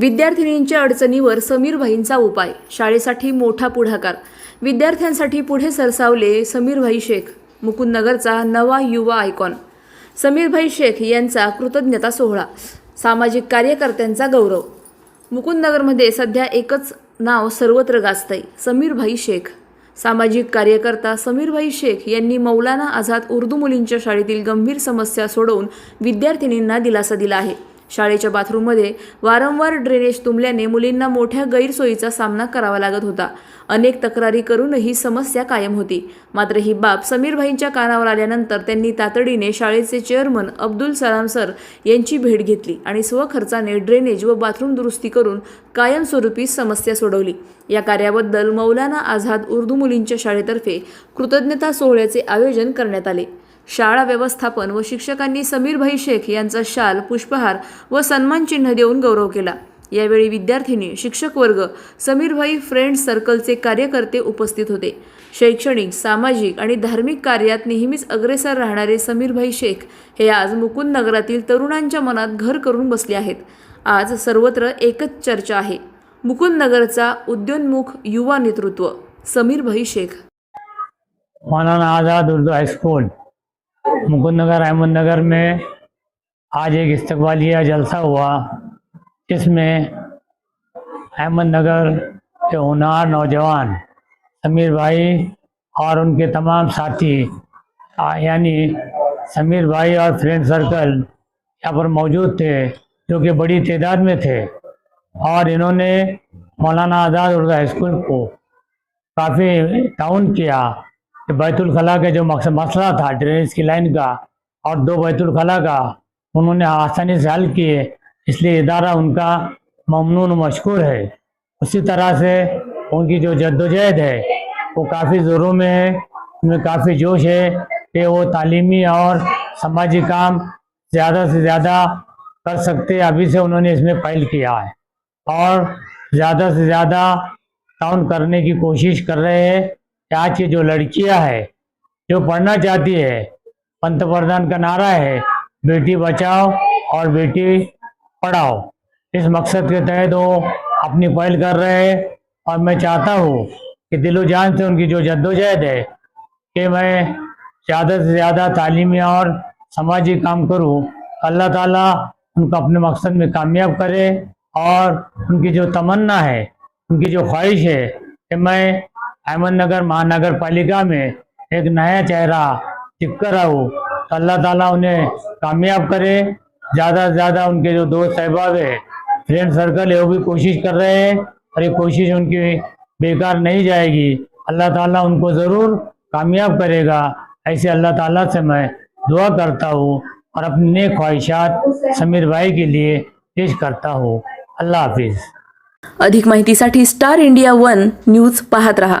विद्यार्थिनींच्या अडचणीवर समीरभाईंचा उपाय शाळेसाठी मोठा पुढाकार. विद्यार्थ्यांसाठी पुढे सरसावले समीरभाई शेख मुकुंदनगरचा नवा युवा आयकॉन. समीरभाई शेख यांचा कृतज्ञता सोहळा सामाजिक कार्यकर्त्यांचा गौरव. मुकुंदनगरमध्ये सध्या एकच नाव सर्वत्र गाजतंय समीरभाई शेख. सामाजिक कार्यकर्ता समीरभाई शेख यांनी मौलाना आझाद उर्दू मुलींच्या शाळेतील गंभीर समस्या सोडवून विद्यार्थिनींना दिलासा दिला आहे. शाळेच्या बाथरूममध्ये वारंवार ड्रेनेज तुंबल्याने मुलींना मोठ्या गैरसोयीचा सामना करावा लागत होता. अनेक तक्रारी करूनही समस्या कायम होती. मात्र ही बाब समीरभाईंच्या कानावर आल्यानंतर त्यांनी तातडीने शाळेचे चेअरमन अब्दुल सलाम सर यांची भेट घेतली आणि स्वखर्चाने ड्रेनेज व बाथरूम दुरुस्ती करून कायमस्वरूपी समस्या सोडवली. या कार्याबद्दल मौलाना आझाद उर्दू मुलींच्या शाळेतर्फे कृतज्ञता सोहळ्याचे आयोजन करण्यात आले. शाळा व्यवस्थापन व शिक्षकांनी समीरभाई शेख यांचा शाल पुष्पहार व सन्मान चिन्ह देऊन गौरव केला. यावेळी विद्यार्थिनी शिक्षक वर्ग समीरभाई फ्रेंड्स सर्कलचे कार्यकर्ते उपस्थित होते. शैक्षणिक सामाजिक आणि धार्मिक कार्यात नेहमीच अग्रेसर राहणारे समीरभाई शेख हे आज मुकुंद नगरातील तरुणांच्या मनात घर करून बसले आहेत. आज सर्वत्र एकच चर्चा आहे. मुकुंद नगरचा उद्योन्मुख युवा नेतृत्व समीरभाई शेख मौलाना आज़ाद उर्दू हायस्कूल. मुकुंद नगर अहमद नगर में आज एक इस्तकबालिया जलसा हुआ, जिसमें अहमद नगर के होनार नौजवान समीर भाई और उनके तमाम साथी यानी समीर भाई और फ्रेंड सर्कल यहाँ पर मौजूद थे, जो कि बड़ी तादाद में थे और इन्होंने मौलाना आज़ाद उर्दू स्कूल को काफ़ी टाउन किया। कि बैतुल खला के जो मसला था ड्रेनेज की लाइन का और दो बैतुल खला का, उन्होंने आसानी से हल किए, इसलिए इदारा उनका ममनून मशहूर है। उसी तरह से उनकी जो जद्दोजहद है, वो काफ़ी ज़ोरों में है, उनमें काफ़ी जोश है कि वो तालीमी और समाजी काम ज़्यादा से ज़्यादा कर सकते अभी से उन्होंने इसमें पहल किया है और ज़्यादा से ज़्यादा टाउन करने की कोशिश कर रहे हैं। आज की जो लड़कियाँ है, जो पढ़ना चाहती है, पंतप्रधान का नारा है, बेटी बचाओ और बेटी पढ़ाओ। इस मकसद के तहत वो अपनी पहल कर रहे हैं और मैं चाहता हूँ कि दिलो जान से उनकी जो जद्दोजहद है कि मैं ज़्यादा से ज़्यादा तालीमी और समाजी काम करूँ। अल्लाह ताला उनको अपने मकसद में कामयाब करे और उनकी जो तमन्ना है, उनकी जो ख्वाहिश है कि मैं अहमदनगर महानगर पालिका में एक नया चेहरा टिक कर आऊँ तो अल्लाह ताला उन्हें कामयाब करे। ज़्यादा से ज़्यादा उनके जो दोस्त अहबाब है फ्रेंड सर्कल है, वो भी कोशिश कर रहे हैं और ये कोशिश उनकी बेकार नहीं जाएगी। अल्लाह ताला उनको ज़रूर कामयाब करेगा। ऐसे अल्लाह ताला से मैं दुआ करता हूँ और अपनी नेक ख्वाहिशात समीर भाई के लिए पेश करता हूँ। अल्लाह हाफिज़। अधिक माहितीसाठी स्टार इंडिया वन न्यूज़ पाहत रहा।